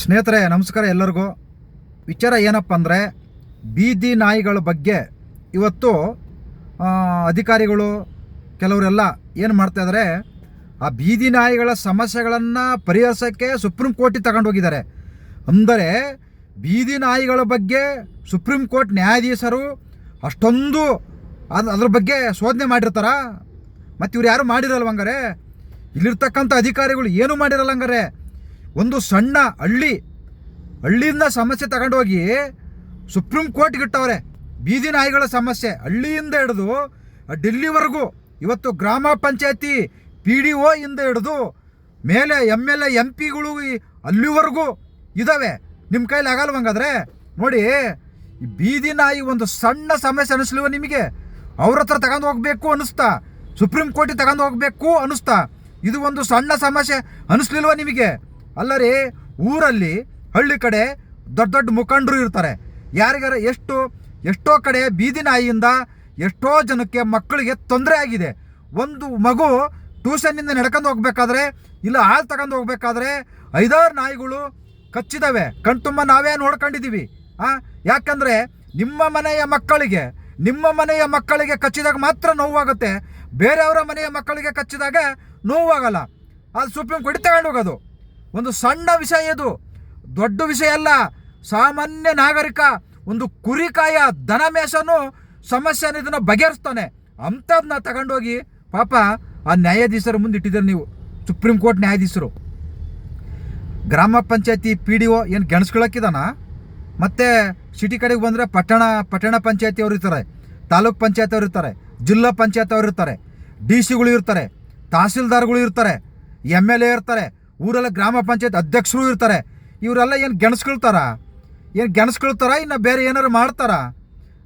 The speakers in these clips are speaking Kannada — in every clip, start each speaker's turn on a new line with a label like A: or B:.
A: ಸ್ನೇಹಿತರೆ, ನಮಸ್ಕಾರ ಎಲ್ಲರಿಗೂ. ವಿಚಾರ ಏನಪ್ಪ ಅಂದರೆ, ಬೀದಿ ನಾಯಿಗಳ ಬಗ್ಗೆ ಇವತ್ತು ಅಧಿಕಾರಿಗಳು ಕೆಲವರೆಲ್ಲ ಏನು ಮಾಡ್ತಾಯಿದ್ದಾರೆ ಆ ಬೀದಿ ನಾಯಿಗಳ ಸಮಸ್ಯೆಗಳನ್ನು ಪರಿಹರಿಸೋಕ್ಕೆ ಸುಪ್ರೀಂ ಕೋರ್ಟಿಗೆ ತಗೊಂಡು ಹೋಗಿದ್ದಾರೆ. ಅಂದರೆ, ಬೀದಿ ನಾಯಿಗಳ ಬಗ್ಗೆ ಸುಪ್ರೀಂ ಕೋರ್ಟ್ ನ್ಯಾಯಾಧೀಶರು ಅಷ್ಟೊಂದು ಅದು, ಅದ್ರ ಬಗ್ಗೆ ಶೋಧನೆ ಮಾಡಿರ್ತಾರ. ಮತ್ತು ಇವ್ರು ಯಾರು ಮಾಡಿರಲ್ವ ಹಂಗಾರೆ? ಇಲ್ಲಿರ್ತಕ್ಕಂಥ ಅಧಿಕಾರಿಗಳು ಏನೂ ಮಾಡಿರಲ್ಲ ಹಂಗಾರೆ? ಒಂದು ಸಣ್ಣ ಹಳ್ಳಿ, ಹಳ್ಳಿಯಿಂದ ಸಮಸ್ಯೆ ತಗೊಂಡೋಗಿ ಸುಪ್ರೀಂ ಕೋರ್ಟ್ಗೆ ಇಟ್ಟವ್ರೆ. ಬೀದಿ ನಾಯಿಗಳ ಸಮಸ್ಯೆ. ಹಳ್ಳಿಯಿಂದ ಹಿಡಿದು ಡೆಲ್ಲಿವರೆಗೂ ಇವತ್ತು ಗ್ರಾಮ ಪಂಚಾಯತಿ ಪಿ ಡಿ ಒ ಇಂದ ಹಿಡಿದು ಮೇಲೆ ಎಂ ಎಲ್ ಎ, ಎಂ ಪಿಗಳು ಅಲ್ಲಿವರೆಗೂ ಇದ್ದಾವೆ ನಿಮ್ಮ ಕೈಲಿ ಆಗಲ್ವಂಗಾದ್ರೆ ನೋಡಿ ಬೀದಿ ನಾಯಿ ಒಂದು ಸಣ್ಣ ಸಮಸ್ಯೆ ಅನಿಸ್ಲಿವ ನಿಮಗೆ? ಅವ್ರ ಹತ್ರ ತಗೊಂಡು ಹೋಗ್ಬೇಕು ಅನಿಸ್ತಾ? ಸುಪ್ರೀಂ ಕೋರ್ಟಿಗೆ ತಗೊಂಡು ಹೋಗ್ಬೇಕು ಅನಿಸ್ತಾ? ಇದು ಒಂದು ಸಣ್ಣ ಸಮಸ್ಯೆ ಅನಿಸ್ಲಿಲ್ವ ನಿಮಗೆ? ಅಲ್ಲ ರೀ ಊರಲ್ಲಿ ಹಳ್ಳಿ ಕಡೆ ದೊಡ್ಡ ದೊಡ್ಡ ಮುಖಂಡರು ಇರ್ತಾರೆ. ಯಾರಿಗಾರ ಎಷ್ಟು, ಎಷ್ಟೋ ಕಡೆ ಬೀದಿ ನಾಯಿಯಿಂದ ಎಷ್ಟೋ ಜನಕ್ಕೆ ಮಕ್ಕಳಿಗೆ ತೊಂದರೆ ಆಗಿದೆ. ಒಂದು ಮಗು ಟ್ಯೂಷನ್ನಿಂದ ನಡ್ಕೊಂಡು ಹೋಗ್ಬೇಕಾದ್ರೆ, ಇಲ್ಲ ಹಾಲು ತಗೊಂಡು ಹೋಗ್ಬೇಕಾದ್ರೆ ಐದಾರು ನಾಯಿಗಳು ಕಚ್ಚಿದಾವೆ. ಕಣ್ತುಂಬ ನಾವೇ ನೋಡ್ಕೊಂಡಿದ್ದೀವಿ ಆ, ಯಾಕಂದರೆ ನಿಮ್ಮ ಮನೆಯ ಮಕ್ಕಳಿಗೆ, ನಿಮ್ಮ ಮನೆಯ ಮಕ್ಕಳಿಗೆ ಕಚ್ಚಿದಾಗ ಮಾತ್ರ ನೋವಾಗುತ್ತೆ. ಬೇರೆಯವರ ಮನೆಯ ಮಕ್ಕಳಿಗೆ ಕಚ್ಚಿದಾಗ ನೋವಾಗಲ್ಲ. ಅದು ಸುಪ್ರೀಂ ಕೋರ್ಟ್ ತಗೊಂಡು ಹೋಗೋದು. ಒಂದು ಸಣ್ಣ ವಿಷಯ ಇದು. ದೊಡ್ಡ ವಿಷಯ ಅಲ್ಲ. ಸಾಮಾನ್ಯ ನಾಗರಿಕ ಒಂದು ಕುರಿಕಾಯ ದನ ಮೇಸನು ಸಮಸ್ಯೆನ ಇದನ್ನು ಬಗೆಹರಿಸ್ತಾನೆ. ಅಂಥದ್ದನ್ನ ತಗೊಂಡೋಗಿ ಪಾಪ ಆ ನ್ಯಾಯಾಧೀಶರ ಮುಂದೆ ಇಟ್ಟಿದ್ದಾರೆ ನೀವು. ಸುಪ್ರೀಂ ಕೋರ್ಟ್ ನ್ಯಾಯಾಧೀಶರು. ಗ್ರಾಮ ಪಂಚಾಯತಿ ಪಿ ಡಿ ಒ ಏನು ಗೆಣಸ್ಕೊಳಕ್ಕಿದಾನ? ಮತ್ತು ಸಿಟಿ ಕಡೆಗೆ ಬಂದರೆ ಪಟ್ಟಣ ಪಟ್ಟಣ ಪಂಚಾಯತಿ ಅವರು ಇರ್ತಾರೆ. ತಾಲೂಕ್ ಪಂಚಾಯತ್ ಅವರು ಇರ್ತಾರೆ. ಜಿಲ್ಲಾ ಪಂಚಾಯತ್ ಅವರು ಇರ್ತಾರೆ. ಡಿ ಸಿಗಳು ಇರ್ತಾರೆ. ತಹಸೀಲ್ದಾರ್ಗಳು ಇರ್ತಾರೆ. ಎಂ ಎಲ್ ಎ ಇರ್ತಾರೆ. ಊರೆಲ್ಲ ಗ್ರಾಮ ಪಂಚಾಯತ್ ಅಧ್ಯಕ್ಷರು ಇರ್ತಾರೆ. ಇವರೆಲ್ಲ ಏನು ಗೆಣಸ್ಕೊಳ್ತಾರ? ಏನು ಗೆಣಸ್ಕೊಳ್ತಾರ? ಇನ್ನು ಬೇರೆ ಏನಾರು ಮಾಡ್ತಾರ?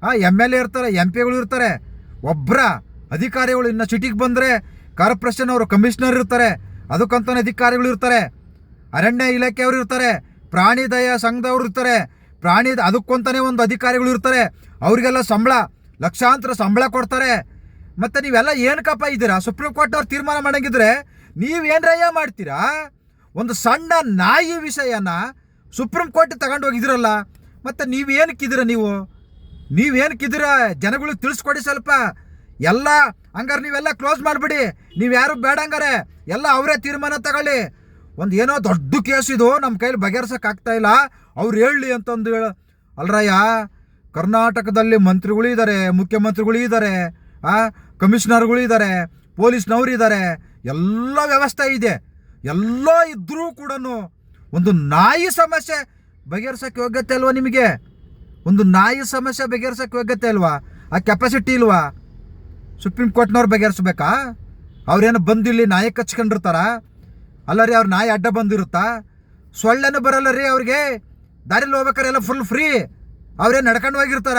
A: ಆ ಎಂ ಎಲ್ ಎ ಇರ್ತಾರೆ ಎಂ ಪಿಗಳು ಇರ್ತಾರೆ. ಒಬ್ಬರ ಅಧಿಕಾರಿಗಳು ಇನ್ನು ಸಿಟಿಗೆ ಬಂದರೆ ಕಾರ್ಪೊರೇಷನ್ ಅವರು ಕಮಿಷನರ್ ಇರ್ತಾರೆ. ಅದಕ್ಕಂತಾನೆ ಅಧಿಕಾರಿಗಳು ಇರ್ತಾರೆ. ಅರಣ್ಯ ಇಲಾಖೆಯವರು ಇರ್ತಾರೆ. ಪ್ರಾಣಿ ದಯ ಸಂಘದವ್ರು ಇರ್ತಾರೆ. ಪ್ರಾಣಿ, ಅದಕ್ಕಂತಾನೆ ಒಂದು ಅಧಿಕಾರಿಗಳು ಇರ್ತಾರೆ. ಅವರಿಗೆಲ್ಲ ಸಂಬಳ, ಲಕ್ಷಾಂತರ ಸಂಬಳ ಕೊಡ್ತಾರೆ. ಮತ್ತು ನೀವೆಲ್ಲ ಏನಕ್ಕಪ್ಪ ಇದ್ದೀರಾ? ಸುಪ್ರೀಂ ಕೋರ್ಟ್ ಅವ್ರು ತೀರ್ಮಾನ ಮಾಡಂಗಿದ್ರೆ ನೀವೇನ್ರಯ್ಯ ಮಾಡ್ತೀರಾ? ಒಂದು ಸಣ್ಣ ನಾಯಿ ವಿಷಯನ ಸುಪ್ರೀಂ ಕೋರ್ಟ್ ತಗೊಂಡು ಹೋಗಿದಿರಲ್ಲ ಮತ್ತೆ ನೀವೇನಕ್ಕಿದ್ದೀರ ನೀವು? ನೀವೇನಕ್ಕಿದ್ದೀರ ಜನಗಳಿಗೆ ತಿಳಿಸ್ಕೊಡಿ ಸ್ವಲ್ಪ. ಎಲ್ಲ ಹಂಗಾರೆ ನೀವೆಲ್ಲ ಕ್ಲೋಸ್ ಮಾಡಿಬಿಡಿ. ನೀವು ಯಾರು ಬೇಡ ಹಂಗಾರೆ. ಎಲ್ಲ ಅವರೇ ತೀರ್ಮಾನ ತಗೊಳ್ಳಿ. ಒಂದು ಏನೋ ದೊಡ್ಡ ಕೇಸ್ ಇದು ನಮ್ಮ ಕೈಲಿ ಬಗೆಹರಿಸೋಕ್ಕಾಗ್ತಾ ಇಲ್ಲ. ಅವ್ರು ಹೇಳಲಿ ಅಂತಂದು ಹೇಳ. ಅಲ್ರಯ್ಯ, ಕರ್ನಾಟಕದಲ್ಲಿ ಮಂತ್ರಿಗಳು ಇದ್ದಾರೆ ಮುಖ್ಯಮಂತ್ರಿಗಳು ಇದ್ದಾರೆ ಕಮಿಷನರ್ಗಳು ಇದ್ದಾರೆ ಪೊಲೀಸ್ನವ್ರು ಇದ್ದಾರೆ ಎಲ್ಲ ವ್ಯವಸ್ಥೆ ಇದೆ. ಎಲ್ಲ ಇದ್ದರೂ ಕೂಡ ಒಂದು ನಾಯಿ ಸಮಸ್ಯೆ ಬಗೆಹರ್ಸಕ್ಕೆ ಯೋಗ್ಯತೆ ಅಲ್ವಾ ನಿಮಗೆ? ಒಂದು ನಾಯಿ ಸಮಸ್ಯೆ ಬಗೆಹರ್ಸಕ್ಕೆ ಯೋಗ್ಯತೆ ಅಲ್ವಾ ಆ ಕೆಪಾಸಿಟಿ ಇಲ್ವಾ? ಸುಪ್ರೀಂ ಕೋರ್ಟ್ನವ್ರು ಬಗೆಹರಿಸ್ಬೇಕಾ? ಅವ್ರೇನು ಬಂದಿಲ್ಲಿ ನಾಯಿ ಕಚ್ಕೊಂಡಿರ್ತಾರ? ಅಲ್ಲ ರೀ ಅವ್ರ ನಾಯಿ ಅಡ್ಡ ಬಂದಿರುತ್ತಾ? ಸೊಳ್ಳೆನೂ ಬರಲ್ಲ ರೀ ಅವ್ರಿಗೆ. ದಾರಿಲಿ ಹೋಗ್ಬೇಕಾರೆ ಎಲ್ಲ ಫುಲ್ ಫ್ರೀ ಅವ್ರೇನು ನಡ್ಕೊಂಡು ಹೋಗಿರ್ತಾರ?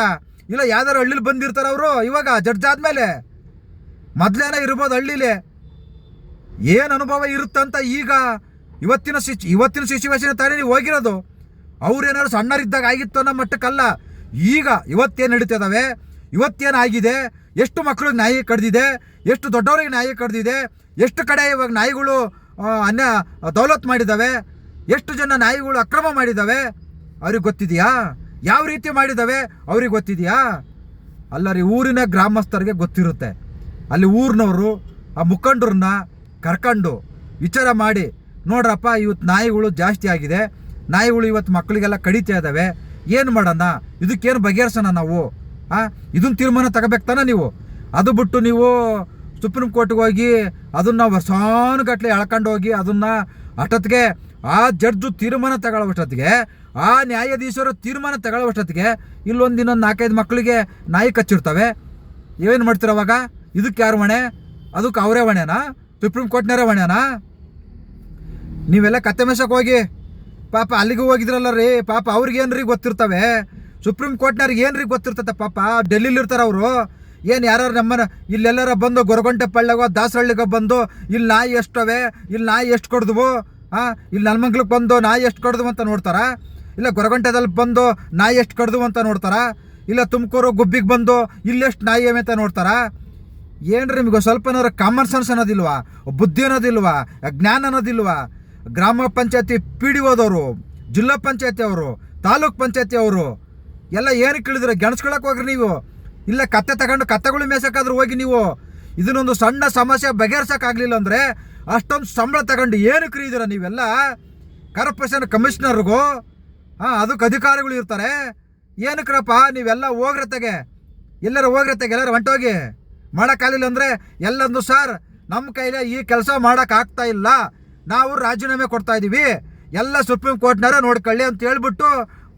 A: ಇಲ್ಲ ಯಾವ್ದಾರು ಹಳ್ಳಿಲಿ ಬಂದಿರ್ತಾರ ಅವರು ಇವಾಗ ಜಡ್ಜ್ ಆದ್ಮೇಲೆ. ಮೊದ್ಲೇನ ಇರ್ಬೋದು ಹಳ್ಳಿಲಿ. ಏನು ಅನುಭವ ಇರುತ್ತಂತ ಈಗ ಇವತ್ತಿನ ಸಿಚ್ ಇವತ್ತಿನ ಸಿಚುವೇಶನ್ ತಾನೇ ನೀವು ಹೋಗಿರೋದು? ಅವ್ರೇನಾದ್ರು ಸಣ್ಣರಿದ್ದಾಗ ಆಗಿತ್ತು ಅನ್ನೋ ಮಟ್ಟಕ್ಕಲ್ಲ. ಈಗ ಇವತ್ತೇನು ನಡೀತಿದ್ದಾವೆ ಇವತ್ತೇನು ಆಗಿದೆ ಎಷ್ಟು ಮಕ್ಕಳು ನಾಯಿ ಕಡ್ದಿದೆ? ಎಷ್ಟು ದೊಡ್ಡವರಿಗೆ ನಾಯಿ ಕಡ್ದಿದೆ? ಎಷ್ಟು ಕಡೆ ಇವಾಗ ನಾಯಿಗಳು ಅನ್ಯ, ದೌಲತ್ ಮಾಡಿದ್ದಾವೆ ಎಷ್ಟು ಜನ ನಾಯಿಗಳು ಅಕ್ರಮ ಮಾಡಿದ್ದಾವೆ ಅವ್ರಿಗೆ ಗೊತ್ತಿದೆಯಾ? ಯಾವ ರೀತಿ ಮಾಡಿದ್ದಾವೆ ಅವ್ರಿಗೆ ಗೊತ್ತಿದೆಯಾ? ಅಲ್ಲ ರೀ ಊರಿನ ಗ್ರಾಮಸ್ಥರಿಗೆ ಗೊತ್ತಿರುತ್ತೆ. ಅಲ್ಲಿ ಊರಿನವರು, ಆ ಮುಖಂಡರನ್ನ ಕರ್ಕೊಂಡು ವಿಚಾರ ಮಾಡಿ, ನೋಡ್ರಪ್ಪ, ಇವತ್ತು ನಾಯಿಗಳು ಜಾಸ್ತಿ ಆಗಿದೆ, ನಾಯಿಗಳು ಇವತ್ತು ಮಕ್ಕಳಿಗೆಲ್ಲ ಕಡಿತಾ ಇದ್ದಾವೆ ಏನು ಮಾಡೋಣ? ಇದಕ್ಕೇನು ಬಗೆಹರಿಸೋಣ ನಾವು? ಆ ಇದನ್ನ ತೀರ್ಮಾನ ತಗೋಬೇಕು ತಾನೆ ನೀವು? ಅದು ಬಿಟ್ಟು ನೀವು ಸುಪ್ರೀಂ ಕೋರ್ಟ್ಗೆ ಹೋಗಿ ಅದನ್ನು ವರ್ಷಾನುಗಟ್ಲೆ ಎಳ್ಕೊಂಡು ಹೋಗಿ ಅದನ್ನು ಅಷ್ಟೊತ್ತಿಗೆ ಆ ಜಡ್ಜು ತೀರ್ಮಾನ ತಗೊಳ್ಳೋಷ್ಟೊತ್ತಿಗೆ ಆ ನ್ಯಾಯಾಧೀಶರು ತೀರ್ಮಾನ ತಗೊಳ್ಳೋಷ್ಟೊತ್ತಿಗೆ ಇಲ್ಲೊಂದು ಇನ್ನೊಂದು ನಾಲ್ಕೈದು ಮಕ್ಕಳಿಗೆ ನಾಯಿ ಕಚ್ಚಿರ್ತವೆ. ಏನು ಮಾಡ್ತೀರ ಅವಾಗ? ಇದಕ್ಕೆ ಯಾರು ಹೊಣೆ? ಅದಕ್ಕೆ ಅವರೇ ಹೊಣೆನಾ? ಸುಪ್ರೀಂ ಕೋರ್ಟ್ನಾರ ಹೊಣೆನಾ? ನೀವೆಲ್ಲ ಕತ್ತೆ ಮೇಸಕ್ಕೆ ಹೋಗಿ ಪಾಪ ಅಲ್ಲಿಗೆ ಹೋಗಿದ್ರಲ್ಲ ರೀ, ಪಾಪ ಅವ್ರಿಗೇನ್ರಿ ಗೊತ್ತಿರ್ತವೆ? ಸುಪ್ರೀಂ ಕೋರ್ಟ್ನವ್ರಿಗೆ ಏನ್ರಿ ಗೊತ್ತಿರ್ತತೆ ಪಾಪ? ಡೆಲ್ಲಿಲಿ ಇರ್ತಾರೆ ಅವರು. ಏನು ಯಾರು ನಮ್ಮನ್ನ ಇಲ್ಲೆಲ್ಲರ ಬಂದು ಗೊರಗೊಂಟೆ ಪಳ್ಳಗೋ ದಾಸಹಳ್ಳಿಗೆ ಬಂದು ಇಲ್ಲಿ ನಾಯಿ ಎಷ್ಟವೆ ಇಲ್ಲಿ ನಾಯಿ ಎಷ್ಟು ಕೊಡ್ದವು? ಹಾಂ ಇಲ್ಲಿ ನಲ್ಮಂಗ್ಲಕ್ಕೆ ಬಂದು ನಾಯಿ ಎಷ್ಟು ಕೊಡ್ದು ಅಂತ ನೋಡ್ತಾರ? ಇಲ್ಲ ಗೊರಗೊಂಟೆದಲ್ಲಿ ಬಂದು ನಾಯಿ ಎಷ್ಟು ಕಡ್ದು ಅಂತ ನೋಡ್ತಾರ? ಇಲ್ಲ ತುಮಕೂರು ಗುಬ್ಬಿಗೆ ಬಂದು ಇಲ್ಲೆಷ್ಟು ನಾಯಿ ಇವೆ ಅಂತ ನೋಡ್ತಾರಾ? ಏನ್ರಿ ನಿಮಗೆ ಸ್ವಲ್ಪನಾರ ಕಾಮನ್ ಸೆನ್ಸ್ ಅನ್ನೋದಿಲ್ವಾ? ಬುದ್ಧಿ ಅನ್ನೋದಿಲ್ವಾ? ಜ್ಞಾನ ಅನ್ನೋದಿಲ್ವಾ? ಗ್ರಾಮ ಪಂಚಾಯತಿ ಪಿ ಡಿ ಓದವರು ಜಿಲ್ಲಾ ಪಂಚಾಯತಿ ಅವರು, ತಾಲೂಕ್ ಪಂಚಾಯತಿ ಅವರು, ಎಲ್ಲ ಏನಕ್ಕೆ ಕೇಳಿದ್ರೆ ಗೆಣಸ್ಕೊಳಕ್ ಹೋಗ್ರಿ ನೀವು. ಇಲ್ಲ ಕತ್ತೆ ತಗೊಂಡು ಕತ್ತೆಗಳು ಮೇಸಕ್ಕಾದ್ರೂ ಹೋಗಿ ನೀವು. ಇದನ್ನೊಂದು ಸಣ್ಣ ಸಮಸ್ಯೆ ಬಗೆಹರ್ಸಕ್ಕಾಗಲಿಲ್ಲ ಅಂದರೆ ಅಷ್ಟೊಂದು ಸಂಬಳ ತಗೊಂಡು ಏನಕ್ಕೆ ಕರೀದಿರ ನೀವೆಲ್ಲ? ಕಾರ್ಪೊರೇಷನ್ ಕಮಿಷನರ್ಗೂ ಹಾಂ, ಅದಕ್ಕೆ ಅಧಿಕಾರಿಗಳು ಇರ್ತಾರೆ. ಏನಕ್ರಪ್ಪ, ನೀವೆಲ್ಲ ಹೋಗ್ರತೆಗೆ, ಎಲ್ಲರೂ ಹೋಗ್ರತೆಗೆ, ಎಲ್ಲರೂ ಹೊಂಟೋಗಿ. ಮಾಡೋಕ್ಕಾಗಲಿಲ್ಲ ಅಂದರೆ ಎಲ್ಲಂದು ಸರ್ ನಮ್ಮ ಕೈಲೇ ಈ ಕೆಲಸ ಮಾಡೋಕ್ಕಾಗ್ತಾ ಇಲ್ಲ. ನಾವು ರಾಜೀನಾಮೆ ಕೊಡ್ತಾ ಇದ್ದೀವಿ ಎಲ್ಲ ಸುಪ್ರೀಂ ಕೋರ್ಟ್ನಾರ ನೋಡ್ಕೊಳ್ಳಿ ಅಂತ ಹೇಳ್ಬಿಟ್ಟು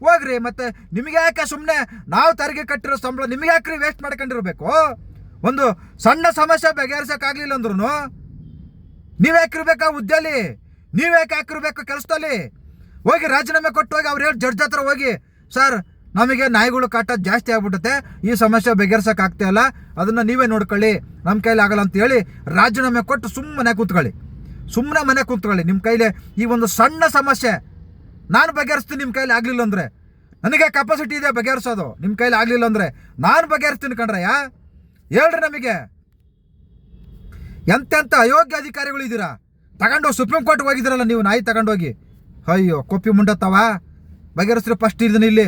A: ಹೋಗ್ರಿ. ಮತ್ತೆ ನಿಮಗೆ ಯಾಕೆ ಸುಮ್ಮನೆ ನಾವು ತೆರಿಗೆ ಕಟ್ಟಿರೋ ಸಂಬಳ ನಿಮಗೆ ಯಾಕ್ರಿ ವೇಸ್ಟ್ ಮಾಡ್ಕೊಂಡಿರ್ಬೇಕು? ಒಂದು ಸಣ್ಣ ಸಮಸ್ಯೆ ಬಗೆಹರಿಸೋಕ್ಕಾಗಲಿಲ್ಲ ಅಂದ್ರೂ ನೀವ್ ಯಾಕಿರ್ಬೇಕಾ ಹುದ್ದೆಲಿ? ನೀವು ಯಾಕೆ ಹಾಕಿರ್ಬೇಕು ಕೆಲಸದಲ್ಲಿ? ಹೋಗಿ ರಾಜೀನಾಮೆ ಕೊಟ್ಟು ಹೋಗಿ ಅವ್ರು ಹೇಳಿ ಜಡ್ಜ್ ಹತ್ರ ಹೋಗಿ, ಸರ್ ನಮಗೆ ನಾಯಿಗಳು ಕಾಟ ಜಾಸ್ತಿ ಆಗ್ಬಿಡುತ್ತೆ ಈ ಸಮಸ್ಯೆ ಬಗೆಹರ್ಸಕ್ ಆಗ್ತಾ ಇಲ್ಲ. ಅದನ್ನ ನೀವೇ ನೋಡ್ಕೊಳ್ಳಿ. ನಮ್ಮ ಕೈಲಿ ಆಗಲ್ಲ ಅಂತ ಹೇಳಿ ರಾಜೀನಾಮೆ ಕೊಟ್ಟು ಸುಮ್ಮನೆ ಕೂತ್ಕೊಳ್ಳಿ. ಸುಮ್ಮನೆ ಮನೆ ಕೂತ್ಕೊಳ್ಳಿ. ನಿಮ್ಮ ಕೈಲಿ ಈ ಒಂದು ಸಣ್ಣ ಸಮಸ್ಯೆ. ನಾನು ಬಗೆಹರಿಸ್ತೀನಿ ನಿಮ್ಮ ಕೈಲಿ ಆಗಲಿಲ್ಲ ಅಂದರೆ. ನನಗೆ ಕೆಪಾಸಿಟಿ ಇದೆ ಬಗೆಹರಿಸೋದು. ನಿಮ್ಮ ಕೈಲಿ ಆಗಲಿಲ್ಲ ಅಂದರೆ ನಾನು ಬಗೆಹರಿಸ್ತೀನಿ ಕಣ್ರಯ್ಯ. ಹೇಳ್ರಿ ನಮಗೆ. ಎಂತೆಂಥ ಅಯೋಗ್ಯ ಅಧಿಕಾರಿಗಳು ಇದ್ದೀರಾ ತಗೊಂಡು ಸುಪ್ರೀಂ ಕೋರ್ಟ್ಗೆ ಹೋಗಿದ್ದೀರಲ್ಲ ನೀವು ನಾಯಿ ತಗೊಂಡೋಗಿ ಅಯ್ಯೋ, ಕೊಪ್ಪಿ ಮುಂಡತ್ತವ? ಬಗೆಹರಿಸ್ರಿ ಫಸ್ಟ್ ಇದನ್ನ ಇಲ್ಲಿ.